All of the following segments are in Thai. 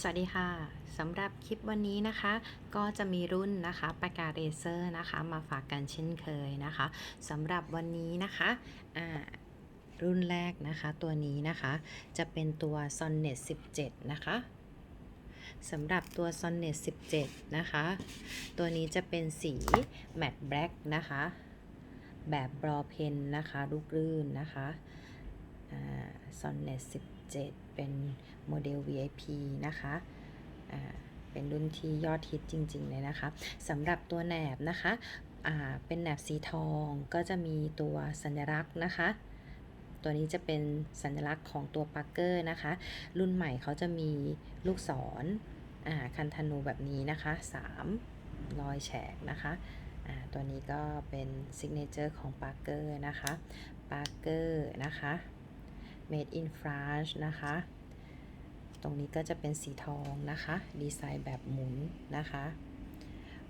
สวัสดีค่ะสำหรับคลิปวันนี้นะคะ ก็จะมีรุ่นนะคะปากกาเรเซอร์นะคะ มาฝากกันเช่นเคยนะคะสำหรับวันนี้นะคะอ่ารุ่นแรกนะคะตัวนี้นะคะ จะเป็นตัว Sonnet 17 นะคะสำหรับตัว Sonnet 17 นะคะ ตัวนี้จะเป็นสี Matte Black นะคะ แบบบรอเพนนะคะลูกลื่นนะคะ Sonnet 17เป็นโมเดล VIP นะคะเป็นรุ่นที่ยอดฮิตจริง ๆ เลยนะคะสำหรับตัวแหนบนะคะเป็นแหนบสีทองก็จะมีตัวสัญลักษณ์นะคะ ตัวนี้จะเป็นสัญลักษณ์ของตัวปักเกอร์นะคะ รุ่นใหม่เขาจะมีลูกศรคันธนูแบบนี้นะคะ 3 รอยแฉกนะคะตัวนี้ก็เป็นซิกเนเจอร์ของปักเกอร์นะคะปักเกอร์นะคะ made in France นะคะ ตรงนี้ก็จะเป็นสีทองนะคะ ดีไซน์แบบหมุนนะคะ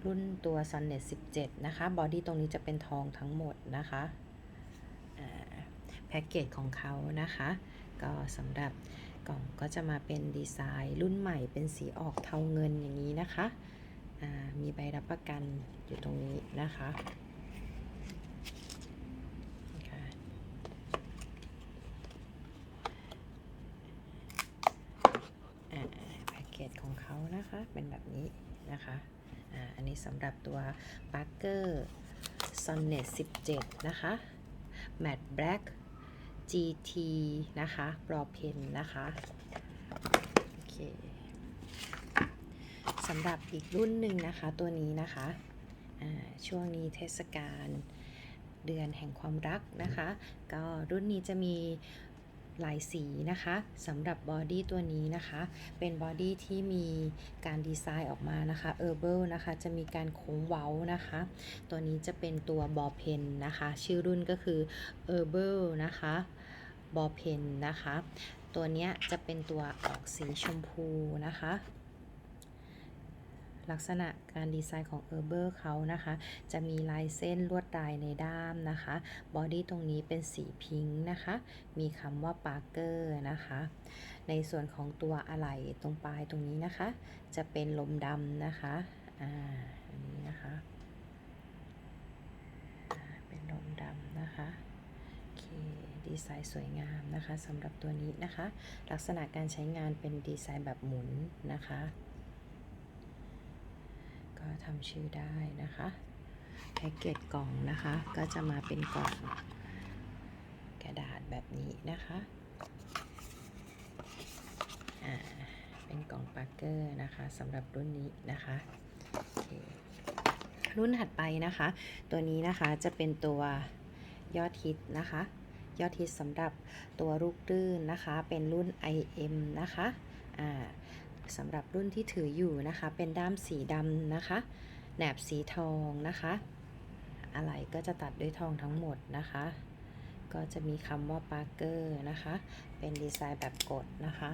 รุ่นตัว Sonnet 17 นะคะ บอดี้ตรงนี้จะเป็นทองทั้งหมดนะคะแพ็กเกจของเขานะคะ ก็สำหรับกล่องก็จะมาเป็นดีไซน์รุ่นใหม่เป็นสีออกเทาเงินอย่างนี้นะคะ มีใบรับประกันอยู่ตรงนี้นะคะ อ่าแพ็กเกจ ของเขานะคะเป็นแบบนี้นะคะอ่าอันนี้สำหรับตัว Parker Sonnet 17 นะคะ Matte Black GT นะคะ b r o Pen นะคะโอเคสำหรับอีกรุ่นหนึ่งนะคะตัวนี้นะคะช่วงนี้เทศกาลเดือนแห่งความรักนะคะ ก็รุ่นนี้จะมี หลายสีนะคะสำหรับบอดี้ตัวนี้นะคะ เป็นบอดี้ที่มีการดีไซน์ออกมานะคะเออร์เบิลนะคะ จะมีการโค้งเว้านะคะ ตัวนี้จะเป็นตัวบอเพนนะคะ ชื่อรุ่นก็คือเออร์เบิลนะคะบอเพนนะคะ ตัวนี้จะเป็นตัวออกสีชมพูนะคะ ลักษณะการดีไซน์ของเออร์เบอร์เขานะคะ จะมีลายเส้นลวดลายในด้ามนะคะบอดี้ตรงนี้เป็นสีพิงค์นะคะ มีคำว่าปาร์เกอร์นะคะ ในส่วนของตัวอะไหล่ตรงปลายตรงนี้นะคะ จะเป็นลมดำนะคะอ่าอันนี้นะคะเป็นลมดำนะคะโอเคดีไซน์สวยงามนะคะสำหรับตัวนี้นะคะ ลักษณะการใช้งานเป็นดีไซน์แบบหมุนนะคะ ก็ทำชื่อได้นะคะแพ็กเกจกล่องนะคะ ก็จะมาเป็นกล่องกระดาษแบบนี้นะคะเป็นกล่องปาร์เกอร์นะคะสำหรับรุ่นนี้นะคะครุ่นถัดไปนะคะ ตัวนี้นะคะจะเป็นตัวยอดฮิตนะคะ ยอดฮิตสำหรับตัวลูกลื่นนะคะ เป็นรุ่น IM นะคะอ่า สำหรับรุ่นที่ถืออยู่นะคะ เป็นด้ามสีดำนะคะ แหนบสีทองนะคะ อะไรก็จะตัดด้วยทองทั้งหมดนะคะ ก็จะมีคำว่าปาร์เกอร์นะคะ เป็นดีไซน์แบบกดนะคะ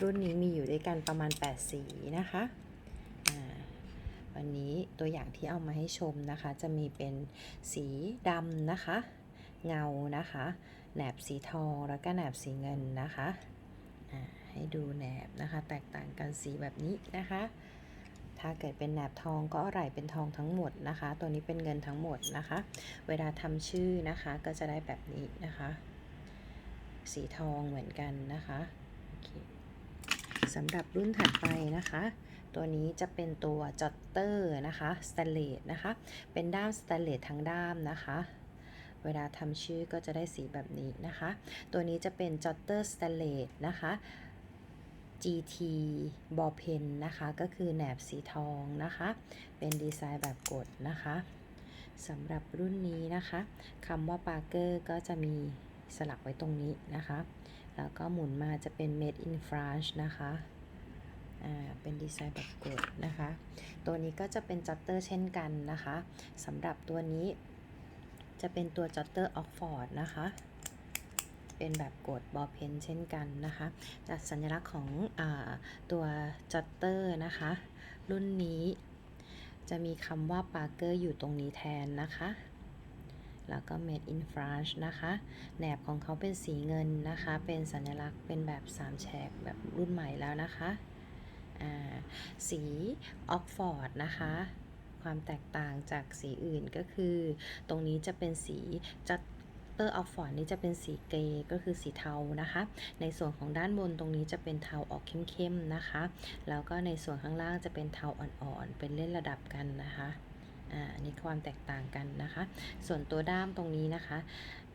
รุ่นนี้มีอยู่ด้วยกันประมาณ 8 สีนะคะวันนี้ตัวอย่างที่เอามาให้ชมนะคะ จะมีเป็นสีดำนะคะ เงานะคะ แหนบสีทองแล้วก็แหนบสีเงินนะคะ ให้ดูแหนบนะคะ แตกต่างกันสีแบบนี้นะคะ ถ้าเกิดเป็นแหนบทองก็อะไรเป็นทองทั้งหมดนะคะ ตัวนี้เป็นเงินทั้งหมดนะคะ เวลาทำชื่อนะคะก็จะได้แบบนี้นะคะ สีทองเหมือนกันนะคะโอเคสำหรับรุ่นถัดไปนะคะ ตัวนี้จะเป็นตัวจอตเตอร์นะคะสแตนเลสนะคะ เป็นด้ามสแตนเลสทั้งด้ามนะคะ เวลาทำชื่อก็จะได้สีแบบนี้นะคะ ตัวนี้จะเป็นจอตเตอร์สแตนเลสนะคะ GT บอเพนนะคะ ก็คือแหนบสีทองนะคะ เป็นดีไซน์แบบกดนะคะสำหรับรุ่นนี้นะคะคำว่าปาร์เกอร์ก็จะมีสลักไว้ตรงนี้นะคะ แล้วก็หมุนมาจะเป็น made in France นะคะเป็นดีไซน์แบบกดนะคะ ตัวนี้ก็จะเป็นจัตเตอร์เช่นกันนะคะสำหรับตัวนี้จะเป็นตัวจัตเตอร์ออกฟอร์ดนะคะ เป็นแบบกดบอลเพนเช่นกันนะคะจากสัญลักษณ์ของอตัวจัตเตอร์นะคะ รุ่นนี้จะมีคำว่าปาร์เกอร์อยู่ตรงนี้แทนนะคะ แล้วก็ made in France นะคะ แหนบของเขาเป็นสีเงินนะคะ เป็นสัญลักษณ์เป็นแบบ3แฉกแบบรุ่นใหม่แล้วนะคะสีออกฟอร์ดนะคะ ความแตกต่างจากสีอื่นก็คือ ตรงนี้จะเป็นสีจัต เตอร์ออกฟอร์ดนี้จะเป็นสีเกรย์ก็คือสีเทานะคะ ในส่วนของด้านบนตรงนี้จะเป็นเทาออกเข้มๆนะคะ แล้วก็ในส่วนข้างล่างจะเป็นเทาอ่อนๆ เป็นเล่นระดับกันนะคะอันนี่ความแตกต่างกันนะคะ ส่วนตัวด้ามตรงนี้นะคะ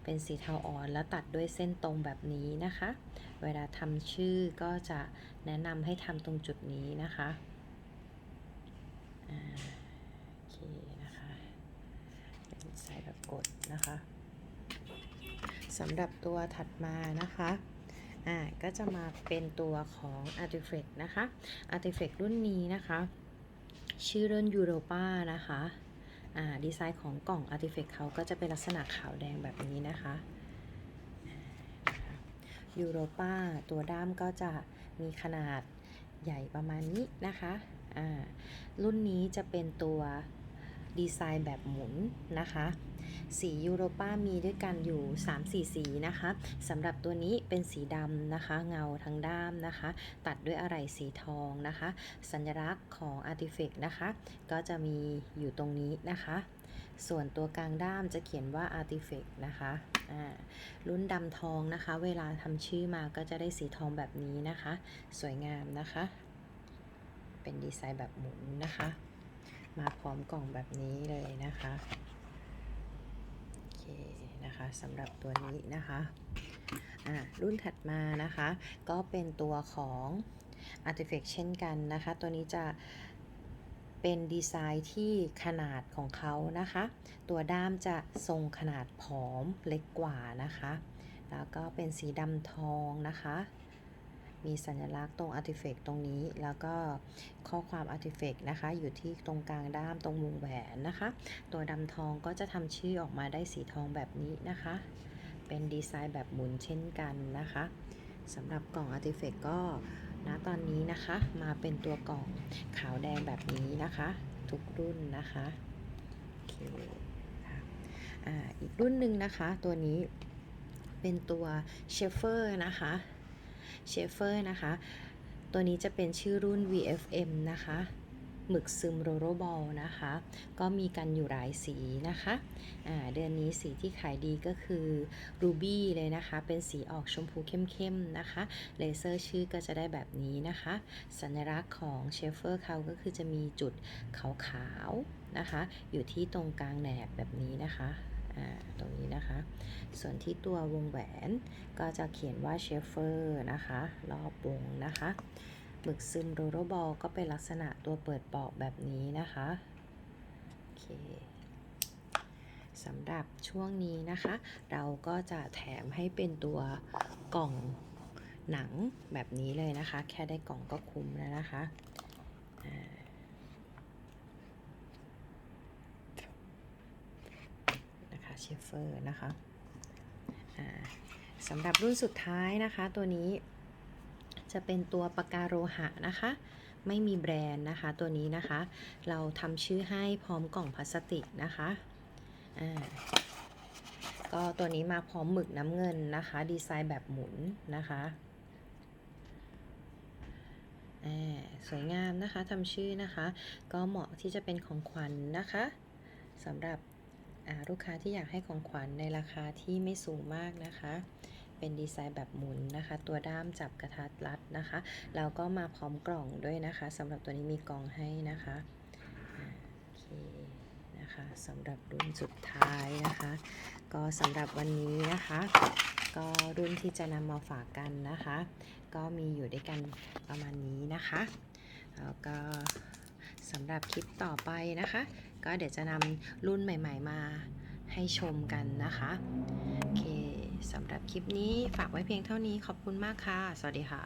เป็นสีเทาอ่อนแล้วตัดด้วยเส้นตรงแบบนี้นะคะ เวลาทำชื่อก็จะแนะนำให้ทำตรงจุดนี้นะคะโอเคนะคะ เป็นใส่แบบกดนะคะ สำหรับตัวถัดมานะคะอ่าก็จะมาเป็นตัวของ Artifact นะคะ Artifact รุ่นนี้นะคะ ชื่อรุ่น Europa นะคะอ่าดีไซน์ของกล่อง Artifact เขาก็จะเป็นลักษณะขาวแดงแบบนี้นะคะยูโรปาตัวด้ามก็จะมีขนาดใหญ่ประมาณนี้นะคะอ่ารุ่นนี้จะเป็นตัวดีไซน์แบบหมุนนะคะ สียูโรป้ามีด้วยกันอยู่ 3-4 สีนะคะสำหรับตัวนี้เป็นสีดำนะคะ เงาทั้งด้ามนะคะ ตัดด้วยอะไหล่สีทองนะคะ สัญลักษณ์ของ Artifact นะคะ ก็จะมีอยู่ตรงนี้นะคะ ส่วนตัวกลางด้ามจะเขียนว่า Artifact นะคะรุ่นดำทองนะคะ เวลาทำชื่อมาก็จะได้สีทองแบบนี้นะคะ สวยงามนะคะ เป็นดีไซน์แบบหมุนนะคะ มาพร้อมกล่องแบบนี้เลยนะคะ นะคะสำหรับตัวนี้นะคะอ่ารุ่นถัดมานะคะ ก็เป็นตัวของ Artifact เช่นกันนะคะ ตัวนี้จะเป็นดีไซน์ที่ขนาดของเขานะคะ ตัวด้ามจะทรงขนาดผอมเล็กกว่านะคะ แล้วก็เป็นสีดำทองนะคะ มีสัญลักษณ์ตรง Artifact ตรงนี้ แล้วก็ข้อความ Artifact นะคะ อยู่ที่ตรงกลางด้ามตรงวงแหวนนะคะ ตัวดำทองก็จะทำชื่อออกมาได้สีทองแบบนี้นะคะ เป็นดีไซน์แบบหมุนเช่นกันนะคะสำหรับกล่อง Artifact ก็ณตอนนี้นะคะ มาเป็นตัวกล่องขาวแดงแบบนี้นะคะ ทุกรุ่นนะคะโอเคค่ะอ่าอีกรุ่นหนึ่งนะคะ ตัวนี้เป็นตัวเชฟเฟอร์นะคะ เชฟเฟอร์นะคะ ตัวนี้จะเป็นชื่อรุ่น VFM นะคะหมึกซึมโรโรบอลนะคะ ก็มีกันอยู่หลายสีนะคะอ่าเดือนนี้สีที่ขายดีก็คือรูบี้เลยนะคะ เป็นสีออกชมพูเข้มๆนะคะ เลเซอร์ชื่อก็จะได้แบบนี้นะคะ สัญลักษณ์ของเชฟเฟอร์เขาก็คือจะมีจุดขาวๆนะคะ อยู่ที่ตรงกลางแหนบแบบนี้นะคะ ตรงนี้นะคะ ส่วนที่ตัววงแหวนก็จะเขียนว่าเชฟเฟอร์นะคะ รอบวงนะคะหมึกซึมโรโรบอลก็เป็นลักษณะตัวเปิดปอกแบบนี้นะคะโอเคสำหรับช่วงนี้นะคะ เราก็จะแถมให้เป็นตัวกล่องหนังแบบนี้เลยนะคะ แค่ได้กล่องก็คุ้มแล้วนะคะอ่านะคะเช ฟเฟอร์นะคะสำหรับรุ่นสุดท้ายนะคะ ตัวนี้จะเป็นตัวปากกาโรหะนะคะ ไม่มีแบรนด์นะคะตัวนี้นะคะ เราทำชื่อให้พร้อมกล่องพลาสติกนะคะก็ตัวนี้มาพร้อมหมึกน้ำเงินนะคะ ดีไซน์แบบหมุนนะคะสวยงามนะคะทำชื่อนะคะ ก็เหมาะที่จะเป็นของขวัญนนะคะสำหรับ ลูกค้าที่อยากให้ของขวัญในราคาที่ไม่สูงมากนะคะ เป็นดีไซน์แบบหมุนนะคะ ตัวด้ามจับกระทัดรัดนะคะแล้วก็มาพร้อมกล่องด้วยนะคะสำหรับตัวนี้มีกล่องให้นะคะโอเคนะคะสำหรับรุ่นสุดท้ายนะคะ ก็สำหรับวันนี้นะคะก็รุ่นที่จะนำมาฝากกันนะคะ ก็มีอยู่ด้วยกันประมาณนี้นะคะ แล้วก็ สำหรับคลิปต่อไปนะคะ ก็เดี๋ยวจะนำรุ่นใหม่ ๆ มาให้ชมกันนะคะ โอเคสำหรับคลิปนี้ฝากไว้เพียงเท่านี้ขอบคุณมากค่ะ สวัสดีค่ะ